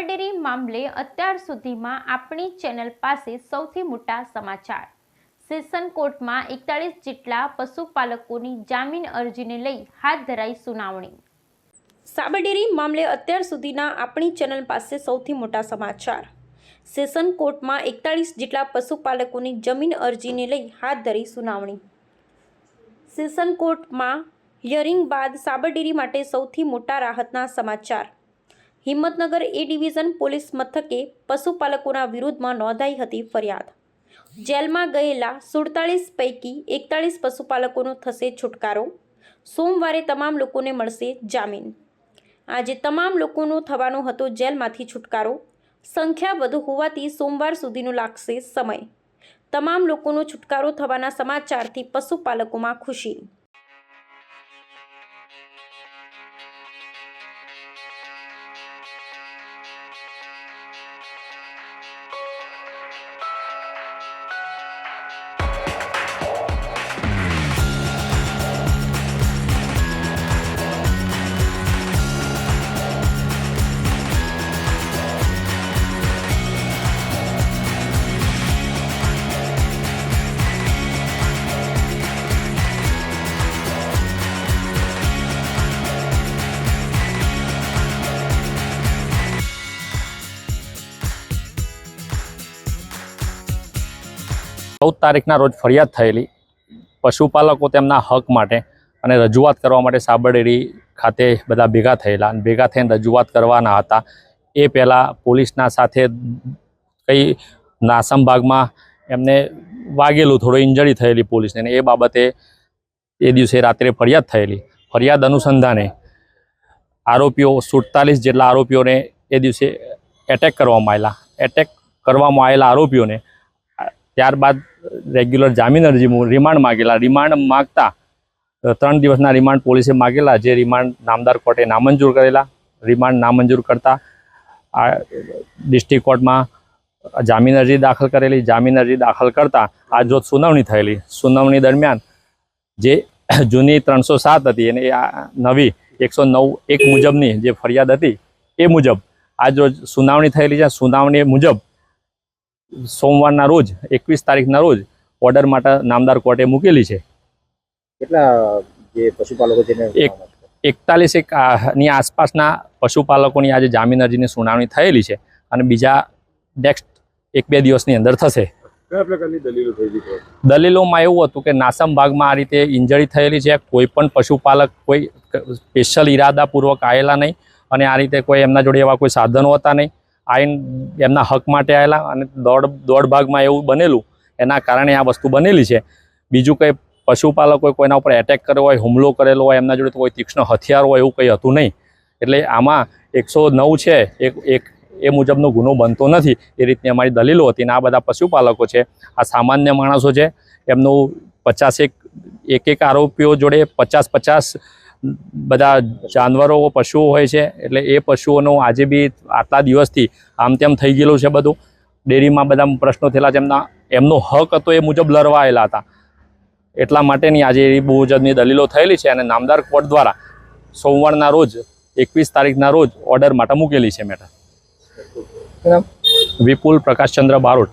સાબરડેરી મામલે અત્યાર સુધીમાં આપણી ચેનલ પાસે સૌથી મોટા સમાચાર. સેશન કોર્ટમાં એકતાળીસ જેટલા પશુપાલકોની જામીન અરજીને લઈ હાથ ધરાઈ સુનાવણી. સાબરડેરી મામલે અત્યાર સુધીના આપણી ચેનલ પાસે સૌથી મોટા સમાચાર. સેશન કોર્ટમાં એકતાળીસ જેટલા પશુપાલકોની જમીન અરજીને લઈ હાથ ધરી સુનાવણી. સેશન કોર્ટમાં હિયરિંગ બાદ સાબરડેરી માટે સૌથી મોટા રાહતના સમાચાર. હિંમતનગર એ ડિવિઝન પોલીસ મથકે પશુપાલકોના વિરુદ્ધમાં નોંધાઈ હતી ફરિયાદ. જેલમાં ગયેલા સુડતાલીસ પૈકી એકતાળીસ પશુપાલકોનો થશે છુટકારો. સોમવારે તમામ લોકોને મળશે જામીન. આજે તમામ લોકોનો થવાનો હતો જેલમાંથી છુટકારો. સંખ્યા વધુ હોવાથી સોમવાર સુધીનો લાગશે સમય. તમામ લોકોનો છુટકારો થવાના સમાચારથી પશુપાલકોમાં ખુશી. ચૌદ તારીખના રોજ ફરિયાદ થયેલી પશુપાલકો તેમના હક માટે અને રજૂઆત કરવા માટે સાબરડેરી ખાતે બધા ભેગા થયેલા અને ભેગા થઈને રજૂઆત કરવાના હતા. એ પહેલાં પોલીસના સાથે કઈ નાસમ ભાગમાં એમને વાગેલું થોડું ઇન્જરી થયેલી પોલીસને એ બાબતે એ દિવસે રાત્રે ફરિયાદ થયેલી. ફરિયાદ અનુસંધાને આરોપીઓ સુડતાલીસ જેટલા આરોપીઓને એ દિવસે એટેક કરવામાં આવેલા. એટેક કરવામાં આવેલા આરોપીઓને ત્યારબાદ રેગ્યુલર જામીન અરજી રિમાન્ડ માગેલા. રિમાન્ડ માગતા ત્રણ દિવસના રિમાન્ડ પોલીસે માગેલા, જે રિમાન્ડ નામદાર કોર્ટે નામંજૂર કરેલા. રિમાન્ડ નામંજૂર કરતા, આ, ડિસ્ટ્રિક્ટ કોર્ટમાં જામીન અરજી દાખલ કરેલી. જામીન અરજી દાખલ કરતા આ જો સુનાવણી થયેલી. સુનાવણી દરમિયાન જે જૂની ત્રણસો સાત હતી અને આ નવી એકસો નવ એક મુજબની જે ફરિયાદ હતી એ મુજબ આ જો સુનાવણી થયેલી છે. સુનાવણી મુજબ સોમવારના રોજ એકવીસ તારીખના રોજ ઓર્ડર માટે નામદાર કોર્ટે મૂકેલી છે. કેટલા જે પશુપાલકો છે એક. એકતાલીસ એક ની આસપાસના પશુપાલકોની આજે જામીન અરજીની સુનાવણી થયેલી છે અને બીજા નેક્સ્ટ એક બે દિવસની અંદર થશે. દલીલોમાં એવું હતું કે નાસમ ભાગમાં આ રીતે ઇન્જરી થયેલી છે કોઈ પણ પશુપાલક કોઈ સ્પેશિયલ ઈરાદાપૂર્વક આવેલા નહીં અને આ રીતે કોઈ એમના જોડે એવા કોઈ સાધનો હતા નહીં. આઈન એમના હક માટે આવેલા અને દોડ દોડ ભાગમાં એવું બનેલું, એના કારણે આ વસ્તુ બનેલી છે. બીજું કંઈ પશુપાલકોએ કોઈના ઉપર એટેક કર્યો હોય, હુમલો કરેલો હોય, એમના જોડે કોઈ તીક્ષ્ણ હથિયાર હોય એવું કંઈ હતું નહીં. એટલે આમાં એકસો નવ છે, એક એક, એ મુજબનો ગુનો બનતો નથી. એ રીતની અમારી દલીલો હતી અને આ બધા પશુપાલકો છે. આ સામાન્ય માણસો છે. એમનું પચાસેક, એક એક આરોપીઓ જોડે પચાસ પચાસ બધા જાનવરો પશુઓ હોય છે એટલે એ પશુઓનો આજે બી આટલા દિવસથી આમ તેમ થઈ ગયેલું છે બધું. ડેરીમાં બધા પ્રશ્નો થયેલા છે એમના એમનો હક હતો એ મુજબ લડવાયેલા હતા. એટલા માટેની આજે એ મુજબની દલીલો થયેલી છે અને નામદાર કોર્ટ દ્વારા સોમવારના રોજ એકવીસ તારીખના રોજ ઓર્ડર માટે મૂકેલી છે મેટર. વિપુલ પ્રકાશચંદ્ર બારોટ.